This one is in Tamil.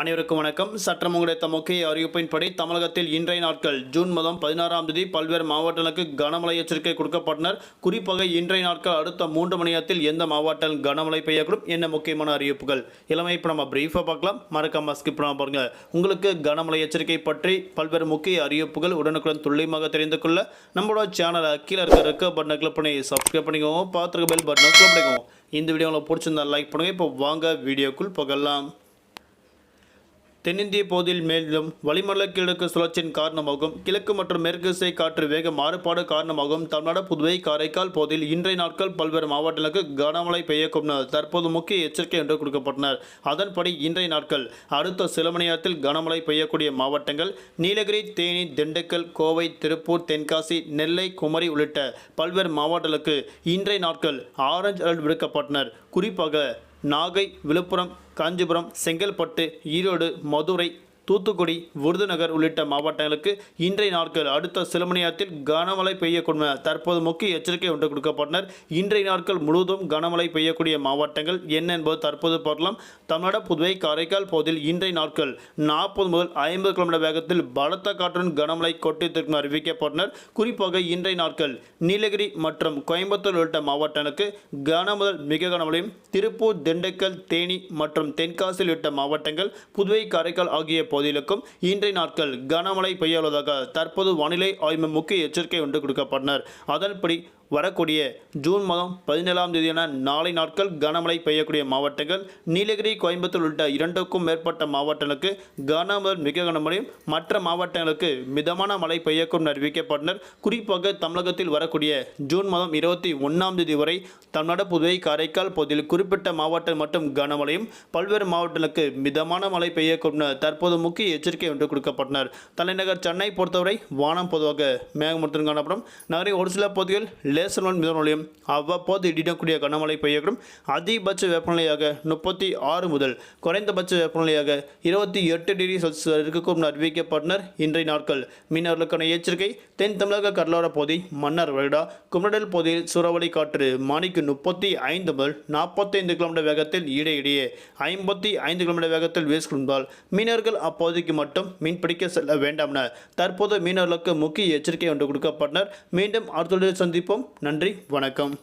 அனைவருக்கும் வணக்கம். சற்றம் கிடைத்த முக்கிய அறிவிப்பின்படி தமிழகத்தில் இன்றைய நாட்கள் ஜூன் மாதம் பதினாறாம் தேதி பல்வேறு மாவட்டங்களுக்கு கனமழை எச்சரிக்கை கொடுக்கப்பட்டனர். குறிப்பாக இன்றைய நாட்கள் அடுத்த மூன்று மணி நேரத்தில் எந்த மாவட்டம் கனமழை பெய்யக்கூடும் என்ன முக்கியமான அறிவிப்புகள்? இளமை இப்போ நம்ம பிரீஃபாக பார்க்கலாம். மறக்காம ஸ்கிப் பண்ணாம பாருங்க. உங்களுக்கு கனமழை எச்சரிக்கை பற்றி பல்வேறு முக்கிய அறிவிப்புகள் உடனுக்குடன் துல்லியமாக தெரிந்து கொள்ள நம்மளோட சேனலை கீழே இருக்க இருக்க பட்டனை கிளிக் பண்ணி சப்ஸ்கிரைப் பண்ணிக்கோங்க. பார்த்துருக்க பெல் பட்டனை கிளிக் பண்ணிக்கோங்க. இந்த வீடியோ உங்களுக்கு பிடிச்சிருந்தா லைக் பண்ணுங்கள் இப்போ வாங்க வீடியோக்குள் போகலாம். தென்னிந்திய பகுதியில் மேலும் வளிமண்டல கிழக்கு சுழற்சியின் காரணமாகவும் கிழக்கு மற்றும் மேற்கு திசை காற்று வேக மாறுபாடு காரணமாகவும் தமிழ்நாடு புதுவை காரைக்கால் பகுதியில் இன்றைய நாட்கள் பல்வேறு மாவட்டங்களுக்கு கனமழை பெய்யக்கும் தற்போது முக்கிய எச்சரிக்கை என்று கொடுக்கப்பட்டனர். அதன்படி இன்றைய நாட்கள் அடுத்த சில மணி நேரத்தில் கனமழை பெய்யக்கூடிய மாவட்டங்கள் நீலகிரி தேனி திண்டுக்கல் கோவை திருப்பூர் தென்காசி நெல்லை குமரி உள்ளிட்ட பல்வேறு மாவட்டங்களுக்கு இன்றைய நாட்கள் ஆரஞ்சு அலர்ட் விடுக்கப்பட்டனர். குறிப்பாக நாகை விழுப்புரம் காஞ்சிபுரம் செங்கல்பட்டு ஈரோடு மதுரை தூத்துக்குடி விருதுநகர் உள்ளிட்ட மாவட்டங்களுக்கு இன்றைய நாட்கள் அடுத்த சில மணி நேரத்தில் கனமழை பெய்யக்கூடும் தற்போது முக்கிய எச்சரிக்கை ஒன்று கொடுக்கப்பட்டனர். இன்றைய நாட்கள் முழுவதும் கனமழை பெய்யக்கூடிய மாவட்டங்கள் என்ன என்பது தற்போது பார்க்கலாம் தமிழ்நாடு புதுவை காரைக்கால் பகுதியில் இன்றைய நாட்கள் நாற்பது முதல் ஐம்பது கிலோமீட்டர் வேகத்தில் பலத்த காற்றுடன் கனமழை கொட்டித்திற்கும் அறிவிக்கப்பட்டனர். குறிப்பாக இன்றைய நாட்கள் நீலகிரி மற்றும் கோயம்புத்தூர் உள்ளிட்ட மாவட்டங்களுக்கு கன முதல் மிக கனமழையும் திருப்பூர் திண்டுக்கல் தேனி மற்றும் தென்காசி உள்ளிட்ட மாவட்டங்கள் புதுவை காரைக்கால் ஆகிய பகுதிகளுக்கும் இன்றைய நாட்கள் கனமழை பெய்யுள்ளதாக தற்போது வானிலை ஆய்வு முக்கிய எச்சரிக்கை ஒன்று கொடுக்கப்பட்டனர். அதன்படி வரக்கூடிய ஜூன் மாதம் பதினேழாம் தேதியான நாளை நாட்கள் கனமழை பெய்யக்கூடிய மாவட்டங்கள் நீலகிரி கோயம்புத்தூர் உள்ளிட்ட இரண்டுக்கும் மேற்பட்ட மாவட்டங்களுக்கு கனமழை மிக கனமழையும் மற்ற மாவட்டங்களுக்கு மிதமான மழை பெய்யக்கும் அறிவிக்கப்பட்டனர். குறிப்பாக தமிழகத்தில் வரக்கூடிய ஜூன் மாதம் இருபத்தி ஒன்றாம் தேதி வரை தமிழ்நாடு புதுவை காரைக்கால் பகுதியில் குறிப்பிட்ட மாவட்டம் மற்றும் கனமழையும் பல்வேறு மாவட்டங்களுக்கு மிதமான மழை பெய்யக்கும் தற்போது முக்கிய எச்சரிக்கை ஒன்று கொடுக்கப்பட்டனர். தலைநகர் சென்னை பொறுத்தவரை வானம் பொதுவாக மேகமூட்டம் காணப்படும். நகரின் ஒரு சில பகுதிகள் லேசர்மன் மிதமொழியும் அவ்வப்போது இடிடக்கூடிய கனமழை பெய்யக்கூடும். அதிகபட்ச வெப்பநிலையாக முப்பத்தி ஆறு முதல் குறைந்தபட்ச வெப்பநிலையாக இருபத்தி எட்டு டிகிரி செல்சியஸ் இருக்கக்கூடும் அறிவிக்கப்பட்டனர் இன்றைய நாட்கள். மீனவர்களுக்கான எச்சரிக்கை தென் தமிழக கடலோர பகுதி மன்னார் வருடா குமரடல் பகுதியில் சூறாவளி காற்று மணிக்கு முப்பத்தி ஐந்து முதல் நாற்பத்தைந்து கிலோமீட்டர் வேகத்தில் இடையிடையே ஐம்பத்தி ஐந்து கிலோமீட்டர் வேகத்தில் வீசுகின்றால் மீனவர்கள் அப்பகுதிக்கு மட்டும் மீன்பிடிக்க செல்ல வேண்டாம் என தற்போது மீனவர்களுக்கு முக்கிய எச்சரிக்கை ஒன்று கொடுக்கப்பட்டனர். மீண்டும் அடுத்த சந்திப்போம். நன்றி. வணக்கம்.